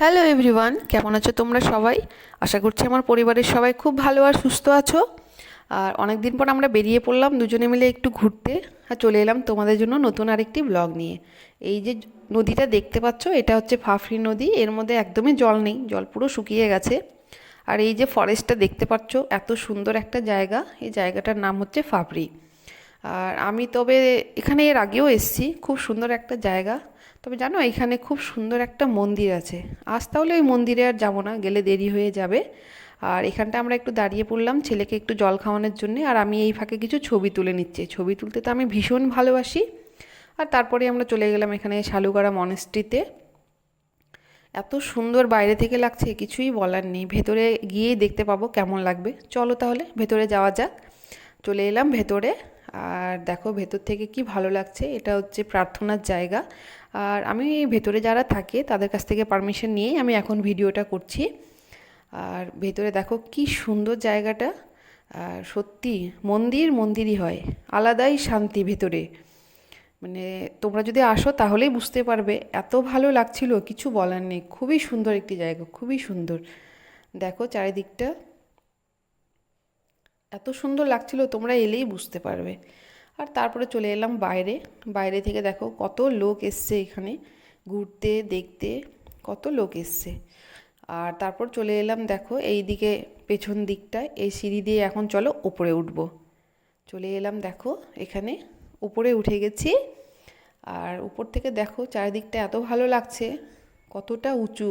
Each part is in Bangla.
হ্যালো এভরিওয়ান কেমন আছো তোমরা সবাই? আশা করছি আমার পরিবারের সবাই খুব ভালো আর সুস্থ আছো। আর অনেক দিন পর আমরা বেরিয়ে পড়লাম, দুজনে মিলে একটু ঘুরতে। আর চলে এলাম তোমাদের জন্য নতুন আরেকটি ব্লগ নিয়ে। এই যে নদীটা দেখতে পাচ্ছ, এটা হচ্ছে ফাফরি নদী। এর মধ্যে একদমই জল নেই, জল পুরো শুকিয়ে গেছে। আর এই যে ফরেস্টটা দেখতে পাচ্ছ, এত সুন্দর একটা জায়গা। এই জায়গাটার নাম হচ্ছে ফাফরি আর আমি তবে এখানে এর আগেও এসেছি, খুব সুন্দর একটা জায়গা। তবে জানো, এখানে খুব সুন্দর একটা মন্দির আছে। আজ তাহলে ওই মন্দিরে আর যাব না, গেলে দেরি হয়ে যাবে। আর এখানটা আমরা একটু দাঁড়িয়ে পড়লাম ছেলেকে একটু জল খাওয়ানোর জন্য, আর আমি এই ফাঁকে কিছু ছবি তুলে নিচ্ছি। ছবি তুলতে তো আমি ভীষণ ভালোবাসি। আর তারপরে আমরা চলে গেলাম এখানে শালুগাড়া মনেস্ট্রিতে। এত সুন্দর বাইরে থেকে লাগছে, কিছুই বলার নেই। ভেতরে গিয়েই দেখতে পাবো কেমন লাগবে। চলো তাহলে, ভেতরে যাওয়া যাক। চলে এলাম ভেতরে। আর দেখো ভেতর থেকে কি ভালো লাগছে, এটা হচ্ছে প্রার্থনার জায়গা। আর আমি ভেতরে যারা থাকে, তাদের কাছ থেকে পারমিশন নিয়েই আমি এখন ভিডিওটা করছি। আর ভেতরে দেখো কি সুন্দর জায়গাটা। আর সত্যি মন্দির মন্দিরই হয়, আলাদাই শান্তি ভেতরে। মানে তোমরা যদি আসো তাহলেই বুঝতে পারবে, এত ভালো লাগছিল, কিছু বলার নেই। খুবই সুন্দর একটি জায়গা, খুবই সুন্দর। দেখো চারিদিকটা। এত সুন্দর লাগছিল, তোমরা এলেই বুঝতে পারবে। আর তারপরে চলে এলাম বাইরে। বাইরে থেকে দেখো কত লোক এসছে এখানে, ঘুরতে, দেখতে, কত লোক এসছে। আর তারপর চলে এলাম দেখো এই দিকে পেছন দিকটায় এই সিঁড়ি দিয়ে এখন চলো ওপরে উঠবো। চলে এলাম দেখো এখানে, উপরে উঠে গেছি। আর উপর থেকে দেখো চারিদিকটা এত ভালো লাগছে, কতটা উঁচু।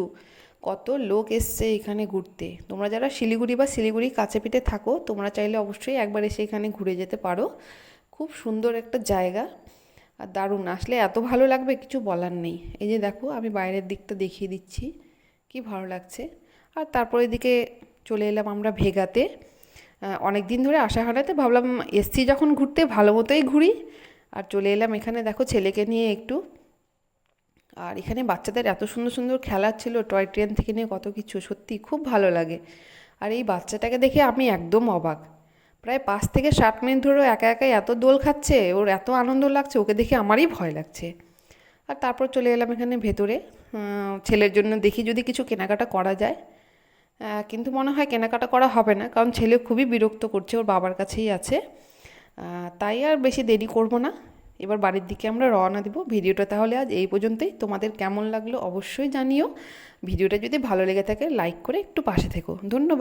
কত লোক এসছে এখানে ঘুরতে। তোমরা যারা শিলিগুড়ি বা শিলিগুড়ি কাছে পিঠে থাকো, তোমরা চাইলে অবশ্যই একবার এসে এখানে ঘুরে যেতে পারো। খুব সুন্দর একটা জায়গা। আর দারুণ, আসলে এত ভালো লাগবে কিছু বলার নেই। এই যে দেখো, আমি বাইরের দিকটা দেখিয়ে দিচ্ছি। কি ভালো লাগছে। আর তারপর এদিকে চলে এলাম আমরা ভেগাতে। অনেক দিন ধরে আসা হয় না, তো ভাবলাম এসছি যখন ঘুরতে, ভালো মতোই ঘুরি। আর চলে এলাম এখানে, দেখো, ছেলেকে নিয়ে একটু। আর এখানে বাচ্চাদের এত সুন্দর সুন্দর খেলার ছিল টয় ট্রেন থেকে নিয়ে কত কিছু, সত্যি খুব ভালো লাগে। আর এই বাচ্চাটাকে দেখে আমি একদম অবাক। প্রায় পাঁচ থেকে সাত মিনিট ধরে একা একাই এত দোল খাচ্ছে, ওর এত আনন্দ লাগছে, ওকে দেখে আমারই ভয় লাগছে। আর তারপর চলে এলাম এখানে ভেতরে। ছেলের জন্য দেখি যদি কিছু কেনাকাটা করা যায়। কিন্তু মনে হয় কেনাকাটা করা হবে না, কারণ ছেলে খুবই বিরক্ত করছে, ওর বাবার কাছেই আছে। তাই আর বেশি দেরি করব না। এবার বাড়ির দিকে আমরা রওনা দেবো। ভিডিওটা তাহলে আজ এই পর্যন্তই। তোমাদের কেমন লাগল অবশ্যই জানিও। ভিডিওটা যদি ভালো লেগে থাকে লাইক করে একটু পাশে থেকো। ধন্যবাদ।